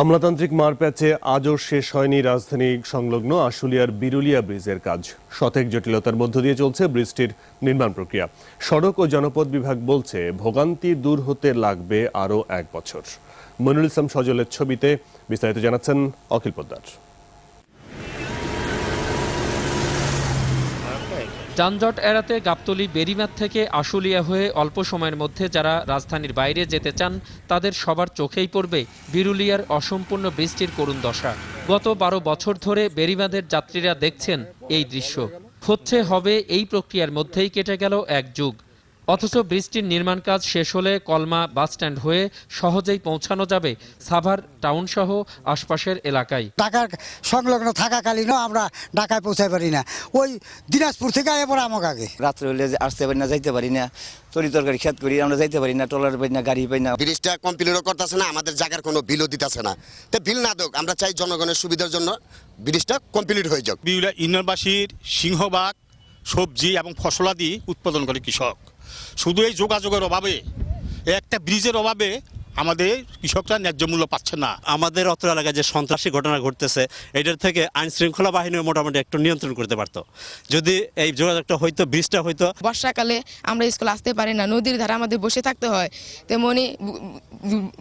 আমলাতান্ত্রিক মারপ্যাচে আজও শেষ হয়নি রাজধানী সংলগ্ন আশুলিয়ার বিরুলিয়া ব্রিজের কাজ। শতেক জটিলতার মধ্য দিয়ে চলছে ব্রিজটির নির্মাণ প্রক্রিয়া। সড়ক ও জনপদ বিভাগ বলছে, ভোগান্তি দূর হতে লাগবে আরও এক বছর। মনুল ইসলাম সজলের ছবিতে বিস্তারিত জানাচ্ছেন অখিল পোদ্দার। যানজট এড়াতে গাবতলি বেরিমাত থেকে আশুলিয়া হয়ে অল্প সময়ের মধ্যে যারা রাজধানীর বাইরে যেতে চান, তাদের সবার চোখেই পড়বে বিরুলিয়ার অসম্পূর্ণ বৃষ্টির করুণ দশা। গত বারো বছর ধরে বেরিমাদের যাত্রীরা দেখছেন এই দৃশ্য। হচ্ছে, হবে এই প্রক্রিয়ার মধ্যেই কেটে গেল এক যুগ। অথচ বৃষ্টির নির্মাণ কাজ শেষ হলে কলমা বাসস্ট্যান্ড হয়ে সহজেই পৌঁছানো যাবে সাভার টাউন সহ আশপাশের এলাকায়। ঢাকার সংলগ্ন থাকাকালীনও আমরা ঢাকায় পৌঁছাতে পারি না। ওই দিনাজপুর থেকে এবার আমাকে আগে। রাত্রে হলে আসতে পারি না যাইতে পারি না। তরি তরকারি খেত করি আমরা যাইতে পারি না ট্রলার পাই না গাড়ি পাই না। ব্রিজটা কমপ্লিটও করতেছে না আমাদের জায়গার কোনো বিলও দিতেছে না। তো বিল না দোক আমরা চাই জনগণের সুবিধার জন্য ব্রিজটা কমপ্লিট হয়ে যাক। বিউলা ইউনিয়নবাসীর সিংহবাগ সবজি এবং ফসলাদি উৎপাদন করে কৃষক। শুধু এই যোগাযোগের অভাবে একটা ব্রিজের অভাবে আমাদের কৃষকরা ন্যায্য মূল্য পাচ্ছে না। আমাদের অত এলাকায় যে সন্ত্রাসী ঘটনা ঘটতেছে এটার থেকে আইন শৃঙ্খলা বাহিনী মোটামুটি একটু নিয়ন্ত্রণ করতে পারতো। যদি এই যোগাযোগটা হইতো ব্রিজটা হইতো। বর্ষাকালে আমরা স্কুল আসতে পারি না নদীর ধারে আমাদের বসে থাকতে হয়। তেমনি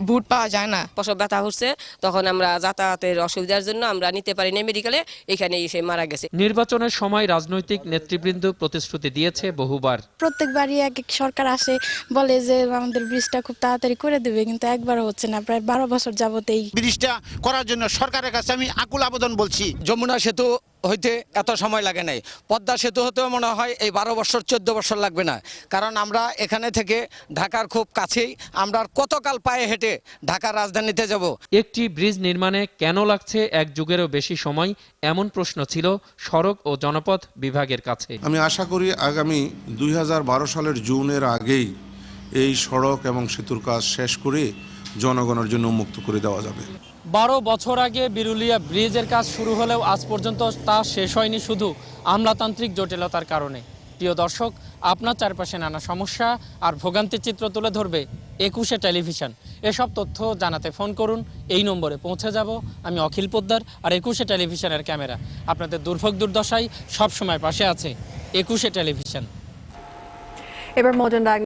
বুট পাওয়া যায় না। প্রসব ব্যথা হচ্ছে তখন আমরা যাতায়াতের অসুবিধার জন্য আমরা নিতে পারি না মেডিকেলে এখানে এসে মারা গেছে। নির্বাচনের সময় রাজনৈতিক নেতৃবৃন্দ প্রতিশ্রুতি দিয়েছে বহুবার। প্রত্যেকবারই এক এক সরকার আসে বলে যে আমাদের ব্রিজটা খুব তাড়াতাড়ি করে দেবে কিন্তু একবারও হচ্ছে না প্রায় বারো বছর যাবতেই। ব্রিজটা করার জন্য সরকারের কাছে আমি আকুল আবেদন বলছি। যমুনা সেতু হইতে এত সময় লাগে নাই। পদ্মা সেতু হতেও মনে হয় এই বারো বছর চোদ্দ বছর লাগবে না। কারণ আমরা এখানে থেকে ঢাকার খুব কাছেই আমরা কতকাল পায়ে হেঁটে ঢাকার রাজধানীতে যাব? একটি ব্রিজ নির্মাণে কেন লাগছে এক যুগেরও বেশি সময়? এমন প্রশ্ন ছিল সড়ক ও জনপথ বিভাগের কাছে। আমি আশা করি আগামী দুই হাজার বারো সালের জুনের আগেই এই সড়ক এবং সেতুর কাজ শেষ করে জনগণের জন্য উন্মুক্ত করে দেওয়া যাবে। বারো বছর আগে বিরুলিয়া ব্রিজের কাজ শুরু হলেও আজ পর্যন্ত তা শেষ হয়নি শুধু আমলাতান্ত্রিক জটিলতার কারণে। প্রিয় দর্শক আপনার চারপাশে নানা সমস্যা আর ভোগান্তির চিত্র তুলে ধরবে একুশে টেলিভিশন। এসব তথ্য জানাতে ফোন করুন এই নম্বরে পৌঁছে যাব আমি অখিল পোদ্দার আর একুশে টেলিভিশনের ক্যামেরা। আপনাদের দুর্ভোগ দুর্দশায় সবসময় পাশে আছে একুশে টেলিভিশন। এবার মডার্ন